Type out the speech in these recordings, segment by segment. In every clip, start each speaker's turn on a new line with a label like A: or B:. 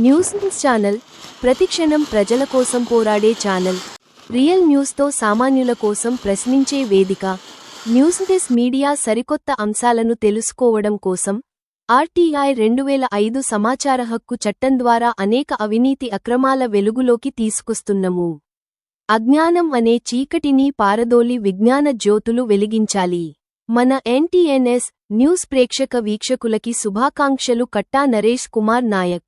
A: News channel ప్రతిక్షణం ప్రజల కోసం పోరాడే ఛానల్. రియల్ న్యూస్తో సామాన్యుల కోసం ప్రశ్నించే వేదిక. న్యూస్ డెస్క్ మీడియా సరికొత్త అంశాలను తెలుసుకోవడం కోసం ఆర్టీఐ రెండు వేల ఐదు సమాచార హక్కు చట్టం ద్వారా అనేక అవినీతి అక్రమాల వెలుగులోకి తీసుకొస్తున్నాము. అజ్ఞానం అనే చీకటిని పారదోలి విజ్ఞాన జ్యోతులు వెలిగించాలి. మన ఎన్టీఎన్ఎస్ న్యూస్ ప్రేక్షక వీక్షకులకి శుభాకాంక్షలు కట్టా నరేష్ కుమార్ నాయక్.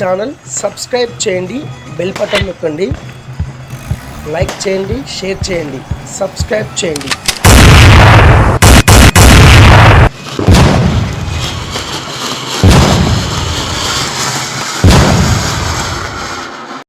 B: ఛానల్ సబ్స్క్రైబ్ చేయండి బెల్ బటన్ నొక్కండి లైక్ చేయండి షేర్ చేయండి సబ్స్క్రైబ్ చేయండి.